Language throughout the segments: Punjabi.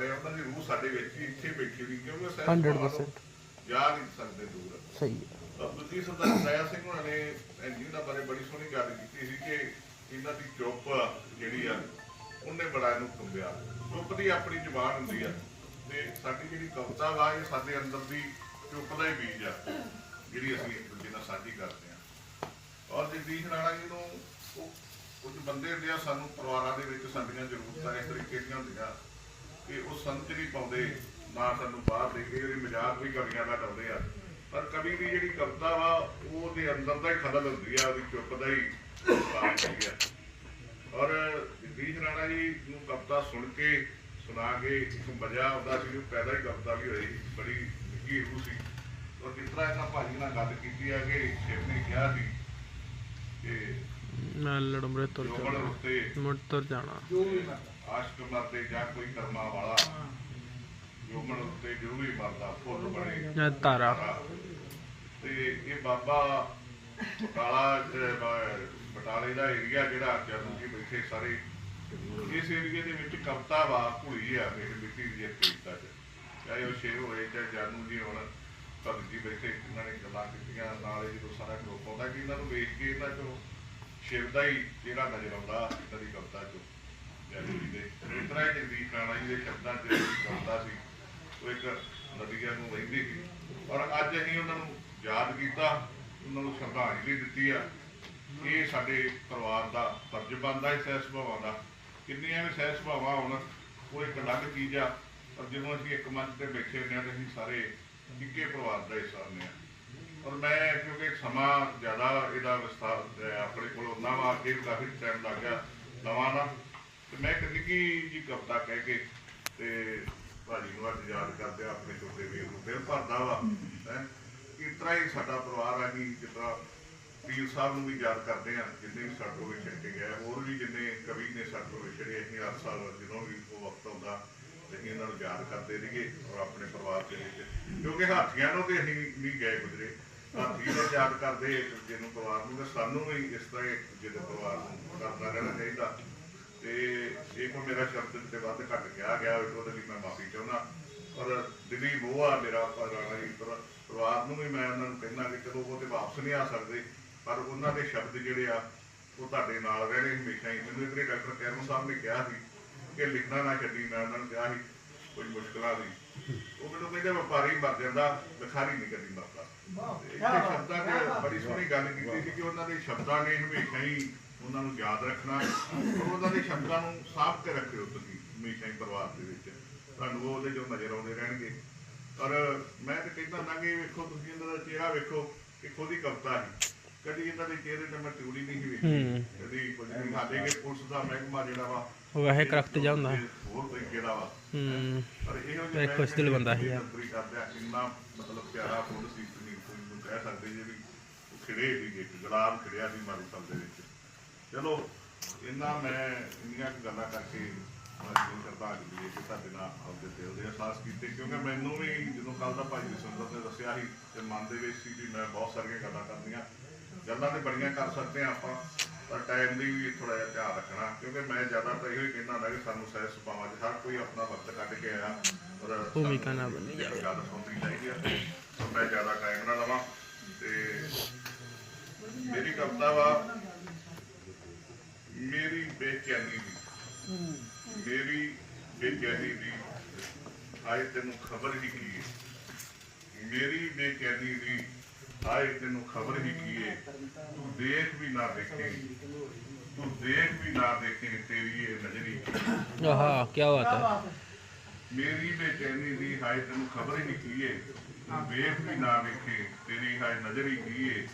ਰਹੇ ਆ ਉਹਨਾਂ ਦੀ ਰੂਹ ਸਾਡੇ ਵਿੱਚ ਹੀ ਇੱਥੇ ਬੈਠੀ ਹੋਈ ਕਿਉਂਕਿ ਸਹਿਜ ਭਾਵਾਂ ਤੋਂ 100% ਜਾ ਨਹੀਂ ਸਕਦੇ ਦੂਰ। ਸਹੀ ਹੈ। ਤਾਂ ਦੂਜੀ ਸਰਦਾਰ ਦਇਆ ਸਿੰਘ ਉਹਨਾਂ ਨੇ ਇੰਜੀਨੀਅਰ ਬਾਰੇ ਬੜੀ ਸੋਹਣੀ ਗੱਲ ਕੀਤੀ ਸੀ ਕਿ ਇਹਨਾਂ ਦੀ ਚੁੱਪ ਜਿਹੜੀ ਆ ਉਹਨੇ ਬੜਾ ਇਹਨੂੰ ਕੰਬਿਆ। ਚੁੱਪ ਦੀ ਆਪਣੀ ਜ਼ੁਬਾਨ ਹੁੰਦੀ ਆ ਤੇ ਸਾਡੀ ਜਿਹੜੀ ਕਵਿਤਾ ਵਾ ਇਹ ਸਾਡੇ ਅੰਦਰ ਦੀ ਚੁੱਪ ਦਾ ਹੀ ਬੀਜ ਆ ਜਿਹੜੀ ਅਸੀਂ ਇੱਕ ਦੂਜੇ ਨਾਲ ਸਾਂਝੀ ਕਰਦੇ ਆ। ਔਰ ਜਗਦੀਸ਼ ਰਾਣਾ ਜੀ ਨੂੰ ਉਹ ਕੁਝ ਬੰਦੇ ਹੁੰਦੇ ਆ ਸਾਨੂੰ ਪਰਿਵਾਰਾਂ ਦੇ ਵਿੱਚ ਸਾਡੀਆਂ ਜ਼ਰੂਰਤਾਂ ਇਸ ਤਰੀਕੇ ਦੀਆਂ ਹੁੰਦੀਆਂ। ਕਿ ਉਹ ਸੰਤ ਨਹੀਂ ਪਾਉਂਦੇ ਨਾ ਸਾਨੂੰ ਬਾਹਰ ਦੇ ਕੇ ਉਹਦੀ ਮਜ਼ਾਕ ਵੀ ਕਵੀਆਂ ਦਾ ਡਾਉਂਦੇ ਆ। ਪਰ ਕਵੀ ਦੀ ਜਿਹੜੀ ਕਵਿਤਾ ਵਾ ਉਹ ਉਹਦੇ ਅੰਦਰ ਦਾ ਹੀ ਖਲਲ ਹੁੰਦੀ ਆ ਉਹਦੀ ਚੁੱਪ ਦਾ ਹੀ ਭਾਵ ਹੁੰਦੀ ਆ। ਔਰ ਜਗਦੀਸ਼ ਰਾਣਾ ਜੀ ਨੂੰ ਕਵਿਤਾ ਸੁਣ ਕੇ ਸੁਣਾ ਕੇ ਇੱਕ ਮਜ਼ਾ ਆਉਂਦਾ ਸੀ ਉਹ ਪੈਦਾ ਹੀ ਕਵਿਤਾ ਵੀ ਹੋਈ ਬੜੀ ਨਿੱਘੀ ਰੂਹ ਸੀ। ਔਰ ਜਿਸ ਤਰ੍ਹਾਂ ਇਹਨਾਂ ਭਾਜੀ ਨਾਲ ਗੱਲ ਕੀਤੀ ਆ ਕਿ ਸ਼ਿਵ ਨੇ ਕਿਹਾ ਸੀ ਕਿ ਮੈਂ ਲੜਮਰੇ ਤੁਰ ਜਾਣਾ। ਮੁੜ ਤੁਰ ਜਾਣਾ। ਆਸ਼ਕ ਮਰਦੇ ਜਾਂ ਕੋਈ ਕਰਮਾ ਵਾਲਾ ਜੋਬਨ ਉੱਤੇ ਜੋ ਵੀ ਮਰਦਾ ਫੁੱਲ ਬਣੇ। ਤਾਰਾ। ਤੇ ਇਹ ਬਾਬਾ ਬਟਾਲਾ ਬਟਾਲੇ ਦਾ ਏਰੀਆ ਜਿਹੜਾ ਜਨਮ ਜੀ ਬੈਠੇ ਸਾਰੇ ਇਸ ਏਰੀਏ ਦੇ ਵਿੱਚ ਕਵਤਾ ਵਾ ਭੁਲੀ ਆ ਮੇਰੇ ਮਿੱਟੀ ਦੀ ਕਵਿਤਾ ਚ ਚਾਹੇ ਉਹ ਸ਼ੇਰ ਹੋਏ ਚਾਹੇ ਜਾਨੂ ਜੀ ਹੁਣ ਭਗਤ ਜੀ ਬੈਠੇ ਇਹਨਾਂ ਨੇ ਗੱਲਾਂ ਕੀਤੀਆਂ ਨਾਲ ਜਦੋਂ ਸਾਰਾ ਗਰੁੱਪ ਆਉਂਦਾ ਕਿ ਇਹਨਾਂ ਨੂੰ ਵੇਖ ਕੇ ਇਹਨਾਂ ਚੋਂ ਸ਼ਿਵ ਦਾ ਹੀ ਜਿਹੜਾ ਨਜ਼ਰ ਆਉਂਦਾ ਇਹਨਾਂ ਦੀ ਕਵਿਤਾ ਚੋਂ। ਜਾਨੂ ਜੀ ਇਸ ਤਰ੍ਹਾਂ ਹੀ ਜਗਦੀਪ ਰਾਣਾ ਜੀ ਦੇ ਸ਼ਬਦਾਂ ਚ ਜਿਹੜੀ ਸੀ, ਉਹ ਇੱਕ ਨਦੀਆਂ ਨੂੰ ਵਹਿੰਦੀ ਸੀ। ਔਰ ਅੱਜ ਅਸੀਂ ਉਹਨਾਂ ਨੂੰ ਯਾਦ ਕੀਤਾ, ਉਹਨਾਂ ਨੂੰ ਸ਼ਰਧਾਂਜਲੀ ਦਿੱਤੀ ਆ। ਇਹ ਸਾਡੇ ਪਰਿਵਾਰ ਦਾ ਫਰਜ਼ ਬਣਦਾ ਹੈ ਸਹਿ ਸੁਭਾਵਾਂ ਦਾ। ਕਿੰਨੀਆਂ ਵੀ ਸਹਿ ਸੁਭਾਵਾਂ ਹੋਣ, ਉਹ ਇੱਕ ਅਲੱਗ ਚੀਜ਼ ਆ। ਪਰ ਜਦੋਂ ਅਸੀਂ ਇੱਕ ਮੰਚ ਤੇ ਬੈਠੇ ਹੁੰਦੇ ਹਾਂ ਤੇ ਅਸੀਂ ਸਾਰੇ ਨਿੱਕੇ ਪਰਿਵਾਰ ਦਾ ਹਿੱਸਾ ਹੁੰਦੇ ਹਾਂ। ਔਰ ਮੈਂ ਕਿਉਂਕਿ ਸਮਾਂ ਜ਼ਿਆਦਾ ਇਹਦਾ ਵਿਸਥਾਰ ਆਪਣੇ ਕੋਲ ਉਹਨਾਂ ਵਾ ਅੱਗੇ ਕਾਫੀ ਟਾਈਮ ਲੱਗ ਗਿਆ ਨਵਾਂ ਨਾ ਤੇ ਮੈਂ ਇੱਕ ਨਿੱਕੀ ਜੀ ਕਵਿਤਾ ਕਹਿ ਕੇ ਤੇ ਭਾਜੀ ਨੂੰ ਅੱਜ ਯਾਦ ਕਰਦੇ ਆ ਆਪਣੇ ਛੋਟੇ ਵੀਰ ਨੂੰ ਦਿਲ ਭਰਦਾ ਵਾ ਹੈ। ਇਸ ਤਰ੍ਹਾਂ ਹੀ ਸਾਡਾ ਪਰਿਵਾਰ ਆ ਕਿ ਜਿੱਦਾਂ ਪੀਰ ਸਾਹਿਬ ਨੂੰ ਵੀ ਯਾਦ ਕਰਦੇ ਆ ਜਿੰਨੇ ਵੀ ਸਾਡੇ ਕੋਲ ਛੱਡ ਗਏ ਹੋਰ ਵੀ ਜਿੰਨੇ ਕਵੀ ਨੇ ਸਾਡੇ ਕੋਲ ਵਿਛੜੇ ਅਸੀਂ ਹਰ ਸਾਲ ਜਦੋਂ ਵੀ ਉਹ ਵਕਤ ਆਉਂਦਾ ਅਸੀਂ ਇਹਨਾਂ ਨੂੰ ਯਾਦ ਕਰਦੇ ਰਹੀਏ ਔਰ ਆਪਣੇ ਪਰਿਵਾਰ ਦੇ ਵਿੱਚ ਕਿਉਂਕਿ ਹਾਥੀਆਂ ਨੂੰ ਤੇ ਅਸੀਂ ਨਹੀਂ ਗਏ ਗੁਜ਼ਰੇ। ਹਾਥੀ ਨੇ ਯਾਦ ਕਰਦੇ ਇੱਕ ਦੂਜੇ ਨੂੰ ਪਰਿਵਾਰ ਨੂੰ ਤੇ ਸਾਨੂੰ ਵੀ ਇਸ ਤਰ੍ਹਾਂ ਹੀ ਇੱਕ ਦੂਜੇ ਦੇ ਪਰਿਵਾਰ ਨੂੰ ਕਰਦਾ ਰਹਿਣਾ ਚਾਹੀਦਾ। ਤੇ ਇਹ ਕੋ ਮੇਰਾ ਸ਼ਬਦ ਤੇ ਵੱਧ ਘੱਟ ਗਿਆ ਗਿਆ ਤਾਂ ਉਹਦੇ ਲਈ ਮੈਂ ਮਾਫੀ ਚਾਹੁੰਦਾ। ਔਰ ਦਿਲੀ ਆ ਮੇਰਾ ਪਰਾਣਾ ਹੀ ਪਰ- ਪਰਿਵਾਰ ਨੂੰ ਵੀ ਮੈਂ ਉਹਨਾਂ ਨੂੰ ਕਹਿੰਦਾ ਕਿ ਚਲੋ ਉਹ ਤੇ ਵਾਪਸ ਨਹੀਂ ਆ ਸਕਦੇ ਪਰ ਉਹਨਾਂ ਦੇ ਸ਼ਬਦ ਜਿਹੜੇ ਆ ਉਹ ਤੁਹਾਡੇ ਨਾਲ ਰਹਿਣੇ ਹਮੇਸ਼ਾ ਹੀ। ਮੈਨੂੰ ਇੱਕ ਡਾਕਟਰ ਕੈਰਮ ਸਾਹਿਬ ਨੇ ਕਿਹਾ ਸੀ ਕਿ ਲਿਖਣਾ ਨਾ ਛੱਡੀ ਮੈਂ ਉਹਨਾਂ ਨੂੰ ਕਿਹਾ ਸੀ ਕੋਈ ਮੁਸ਼ਕਲਾਂ ਸੀ ਉਹ ਮੈਨੂੰ ਕਹਿੰਦੇ ਵਪਾਰੀ ਮਰ ਜਾਂਦਾ ਲਿਖਾਰੀ ਨਹੀਂ ਕਦੀ ਮਰਦਾ। ਤੇ ਇਹ ਸ਼ਬਦਾਂ 'ਚ ਬੜੀ ਸੋਹਣੀ ਗੱਲ ਕੀਤੀ ਸੀ ਕਿ ਉਹਨਾਂ ਦੇ ਸ਼ਬਦਾਂ ਨੇ ਹਮੇਸ਼ਾ ਹੀ ਉਹਨਾਂ ਨੂੰ ਯਾਦ ਰੱਖਣਾ ਔਰ ਉਹਨਾਂ ਦੇ ਸ਼ਬਦਾਂ ਨੂੰ ਸਾਫ਼ ਕੇ ਰੱਖਿਓ ਤੁਸੀਂ ਹਮੇਸ਼ਾ ਹੀ ਪਰਿਵਾਰ ਦੇ ਵਿੱਚ। ਤੁਹਾਨੂੰ ਉਹ ਉਹਦੇ ਜੋ ਨਜ਼ਰ ਆਉਂਦੇ ਰਹਿਣਗੇ। ਪਰ ਮੈਂ ਤਾਂ ਕਹਿੰਦਾ ਹੁੰਦਾ ਕਿ ਵੇਖੋ ਤੁਸੀਂ ਇਹਨਾਂ ਦਾ ਚਿਹਰਾ ਵੇਖੋ ਕਿ ਖੁਦ ਹੀ ਕਵਿਤਾ ਹੈ। ਕਦੀ ਇਹਨਾਂ ਦੇ ਚਿਹਰੇ ਤੇ ਮੈਂ ਟਿਊੜੀ ਨਹੀਂ ਵੇਖੀ। ਕਦੀ ਕੁਝ ਨਹੀਂ ਸਾਡੇ ਕੇ ਪੁਲਿਸ ਦਾ ਮਹਿਕਮਾ ਜਿਹੜਾ ਵਾ ਉਹ ਵੈਸੇ ਕਰਖਤ ਜਾ ਹੁੰਦਾ। ਹੋਰ ਤਰੀਕੇ ਦਾ ਵਾ। ਹੂੰ। ਪਰ ਇਹੋ ਇਹ ਖੁਸ਼ ਦਿਲ ਬੰਦਾ ਸੀ। ਯਾਰ। ਇੰਨਾ ਮਤਲਬ ਪਿਆਰਾ ਫੁੱਲ ਸੀ ਤੁਸੀਂ ਕੋਈ ਨੂੰ ਕਹਿ ਸਕਦੇ ਜੇ ਵੀ ਉਹ ਖਿੜੇ ਸੀ ਇੱਕ ਗੁਲਾਬ ਖਿੜਿਆ ਸੀ ਮਾਰੂਥਲ ਦੇ ਵਿੱਚ। ਚਲੋ ਇੰਨਾ ਮੈਂ ਇੰਨੀਆਂ ਕੁ ਗੱਲਾਂ ਕਰਕੇ ਮੈਂ ਸ਼ਰਧਾਂਜਲੀ ਦੇ ਕੇ ਤੁਹਾਡੇ ਨਾਲ ਆਪਦੇ ਦਿਲ ਦੇ ਅਹਿਸਾਸ ਕੀਤੇ ਕਿਉਂਕਿ ਮੈਨੂੰ ਵੀ ਜਦੋਂ ਕੱਲ ਦਾ ਭਾਈ ਸੁੰਦਰ ਨੇ ਦੱਸਿਆ ਸੀ ਤੇ ਮਨ ਦੇ ਵਿੱਚ ਸੀ ਵੀ ਮੈਂ ਬਹੁਤ ਸਾਰੀਆਂ ਗੱਲਾਂ ਕਰਨੀਆਂ ਗੱਲਾਂ ਤੇ ਬੜੀਆਂ ਕਰ ਸਕਦੇ ਆ ਆਪਾਂ ਪਰ ਟਾਈਮ ਦੀ ਵੀ ਥੋੜਾ ਜਿਹਾ ਧਿਆਨ ਰੱਖਣਾ ਕਿਉਂਕਿ ਮੈਂ ਜ਼ਿਆਦਾ ਤਾਂ ਇਹੋ ਹੀ ਕਹਿੰਦਾ ਹੁੰਦਾ ਕਿ ਸਾਨੂੰ ਸਹਿ ਸੁਭਾਵਾਂ 'ਚ ਹਰ ਕੋਈ ਆਪਣਾ ਵਕਤ ਕੱਢ ਕੇ ਆਇਆ ਔਰ ਭੂਮਿਕਾ ਨਾ ਬਣੀ ਜਾਵੇ। ਗੱਲ ਸੁਣਨੀ ਚਾਹੀਦੀ ਆ ਤਾਂ ਮੈਂ ਜ਼ਿਆਦਾ ਟਾਈਮ ਨਾ ਲਵਾਂ ਤੇ ਮੇਰੀ ਕਵਿਤਾ ਵਾ ਬੇਚੈਨੀ ਦੀ। ਮੇਰੀ ਬੇਚੈਨੀ ਦੀ ਆਏ ਤੈਨੂੰ ਖਬਰ ਹੀ ਕੀ ਹੈ ਮੇਰੀ ਬੇਚੈਨੀ ਦੀ ਆਏ ਤੈਨੂੰ ਖਬਰ ਹੀ ਕੀ ਹੈ ਤੂੰ ਦੇਖ ਵੀ ਨਾ ਦੇਖੇ। ਤੂੰ ਦੇਖ ਵੀ ਨਾ ਦੇਖੇ ਤੇਰੀ ਇਹ ਨਜ਼ਰੀ ਹੈ। ਆਹਾ ਕੀ ਬਾਤ ਹੈ। ਮੇਰੀ ਬੇਚੈਨੀ ਦੀ ਹਾਏ ਤੈਨੂੰ ਖਬਰ ਹੀ ਨਹੀਂ ਕੀ ਏ? ਤੂੰ ਵੇਖ ਵੀ ਨਾ ਵੇਖੇ ਤੇਰੀ ਹਾਏ ਨਜ਼ਰ ਹੀ ਕੀ ਏ?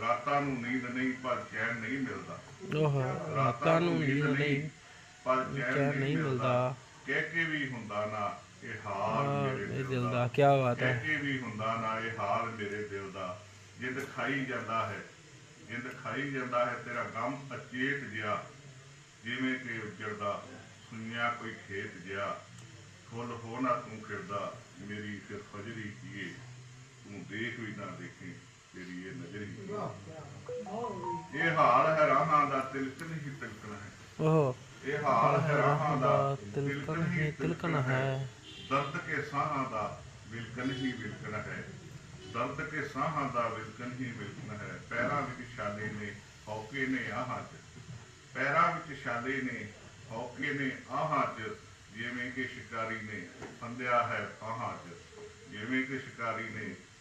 ਰਾਤਾਂ ਨੂੰ ਨੀਂਦ ਨਹੀਂ ਪਰ ਚੈਨ ਨਹੀਂ ਮਿਲਦਾ। ਉਹ ਰਾਤਾਂ ਨੂੰ ਨੀਂਦ ਨਹੀਂ ਪਰ ਚੈਨ ਨਹੀਂ ਮਿਲਦਾ। ਕਹਿ ਕੇ ਵੀ ਹੁੰਦਾ ਨਾ ਇਹ ਹਾਲ ਮੇਰੇ ਦਿਲ ਦਾ। ਕੀ ਬਾਤ ਕਹਿ ਹੈ ਕੇ ਵੀ ਹੁੰਦਾ ਨਾ ਇਹ ਹਾਲ ਮੇਰੇ ਦਿਲ ਦਾ। ਜਿੰਦ ਖਾਈ ਜਾਂਦਾ ਹੈ ਜਿੰਦ ਖਾਈ ਜਾਂਦਾ ਹੈ ਤੇਰਾ ਗਮ ਅਚੇਤ ਜਿਆ ਜਿਵੇਂ ਕਿ ਉਜੜਦਾ ਸੁਣਿਆ ਕੋਈ ਖੇਤ ਜਿਆ ਫੁੱਲ ਹੋ ਨਾ ਤੂੰ ਖਿੜਦਾ ਮੇਰੀ ਫਿਰ ਫਜਰੀ ਕੀਏ ਤੂੰ ਦੇਖ ਵੀ ਨਾ ਦੇਖੇ। ਤੇਰੀ ਇਹ ਨਜ਼ਰੀ ਇਹ ਹਾਲ ਹੈ ਰਾਹਾਂ ਦਾ ਤਿਲਕ ਨਹੀਂ ਤਿਲਕਣਾ ਹੈ। ਉਹ ਇਹ ਹਾਲ ਹੈ ਰਾਹਾਂ ਦਾ ਤਿਲਕਣ ਹੀ। ਤਿਲਕਣ ਹੈ। ਦਰਦ ਕੇ ਸਾਹਾਂ ਦਾ ਵਿਲਕਣ ਹੀ ਵਿਲਕਣ ਹੈ। ਦਰਦ ਕੇ ਸਾਹਾਂ ਦਾ ਵਿਲਕਣ ਹੀ ਵਿਲਕਣ ਹੈ। ਪੈਰਾਂ ਵਿੱਚ ਛਾਲੇ ਨੇ ਹੌਕੇ ਨੇ ਆਹਾਂ ਚ। ਪੈਰਾਂ ਵਿੱਚ ਛਾਲੇ ਨੇ ਹੌਕੇ ਨੇ ਆਹਾਂ ਚ। ਜਿਵੇਂ ਕਿ ਸ਼ਿਕਾਰੀ ਨੇ ਫੰਦਿਆ ਹੈ ਫਾਹਾਂ ਚ। ਜਿਵੇਂ ਕਿ ਸ਼ਿਕਾਰੀ ਨੇ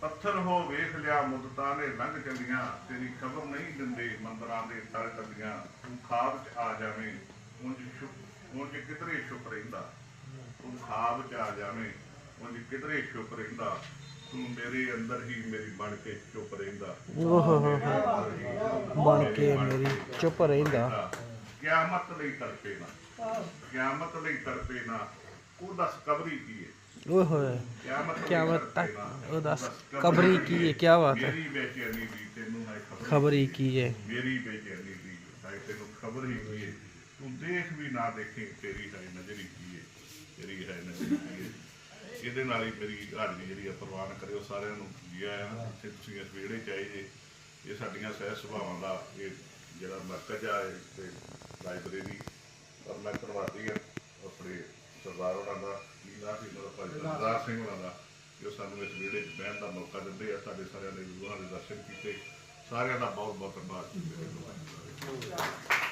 ਪੱਥਰ ਹੋ ਵੇਖ ਲਿਆ ਮੁਦਤਾਂ ਨੇ ਲੰਘ ਚਲੀਆਂ ਤੇਰੀ ਖਬਰ ਨਹੀਂ ਦਿੰਦੇ ਮੰਦਰਾਂ ਦੇ ਤਲ ਟੱਲੀਆਂ ਤੂੰ ਖਾਬ ਚ ਆ ਜਾਵੇਂ ਉਂਝ ਉਂਝ ਕਿਧਰੇ ਛੁਪ ਰਹਿੰਦਾ? ਤੂੰ ਖਾਬ ਚ ਆ ਜਾਵੇਂ ਉਂਝ ਕਿਧਰੇ ਛੁਪ ਰਹਿੰਦਾ? ਤੂੰ ਮੇਰੇ ਅੰਦਰ ਹੀ ਮੇਰੀ ਬਣ ਕੇ ਚੁੱਪ ਰਹਿੰਦਾ? ਬਣ ਕੇ ਮੇਰੀ ਚੁੱਪ ਰਹਿੰਦਾ। ਕਿਆਮਤ ਲਈ ਤੜਪੇ ਨਾ। ਕਿਆਮਤ ਲਈ ਤੜਪੇ ਨਾ। ਉਹ ਦੱਸ ਕਬਰੀ ਕੀ ਹੈ ओह होए ਕਿਆਮਤ ਲਈ ਕਿਆਮਤ ਤੜਪੇ ਤੱਕ ਨਾ, ਉਹ ਦੱਸ ਕਬਰੀ ਕਬਰੀ ਕੀ ਹੈ ਕੀ ਬਾਤ ਹੈ ਮੇਰੀ ਬੇਚੈਨੀ ਦੀ ਤੈਨੂੰ ਹੈ ਖਬਰ ਖਬਰੀ ਕੀ ਹੈ ਮੇਰੀ ਬੇਚੈਨੀ ਦੀ ਹੈ ਤੈਨੂੰ ਖਬਰ ਹੀ ਕੀ ਹੈ ਤੂੰ ਦੇਖ ਵੀ ਨਾ ਦੇਖੇ ਤੇਰੀ ਹੈ ਨਜ਼ਰੀ ਕੀ ਹੈ ਤੇਰੀ ਹੈ ਨਜ਼ਰੀ ਕੀ ਹੈ ਇਹਦੇ ਨਾਲ ਹੀ ਮੇਰੀ ਹਾਜ਼ਰੀ ਜਿਹੜੀ ਆ ਪ੍ਰਵਾਨ ਕਰਿਓ ਸਾਰਿਆਂ ਨੂੰ ਜੀ ਆਇਆਂ ਨੂੰ। ਇੱਥੇ ਤੁਸੀਂ ਇਸ ਵਿਹੜੇ ਚ ਆਏ ਜੇ ਇਹ ਸਾਡੀਆਂ ਸਹਿ ਸੁਭਾਵਾਂ ਦਾ ਇਹ ਜਿਹੜਾ ਮਰਕਜ਼ ਆ ਇਹ ਤੇ ਲਾਇਬ੍ਰੇਰੀ ਪਰ ਮੈਂ ਧੰਨਵਾਦੀ ਆ ਆਪਣੇ ਸਰਦਾਰ ਉਹਨਾਂ ਦਾ ਲੀਲਾ ਸਿੰਘ ਦਾ ਭਾਈ ਸਰਦਾਰ ਸਿੰਘ ਉਹਨਾਂ ਦਾ ਜੋ ਸਾਨੂੰ ਇਸ ਵੇਲੇ 'ਚ ਬਹਿਣ ਦਾ ਮੌਕਾ ਦਿੰਦੇ ਆ। ਸਾਡੇ ਸਾਰਿਆਂ ਦੇ ਗੁਰੂਆਂ ਦੇ ਦਰਸ਼ਨ ਕੀਤੇ। ਸਾਰਿਆਂ ਦਾ ਬਹੁਤ ਬਹੁਤ ਧੰਨਵਾਦ।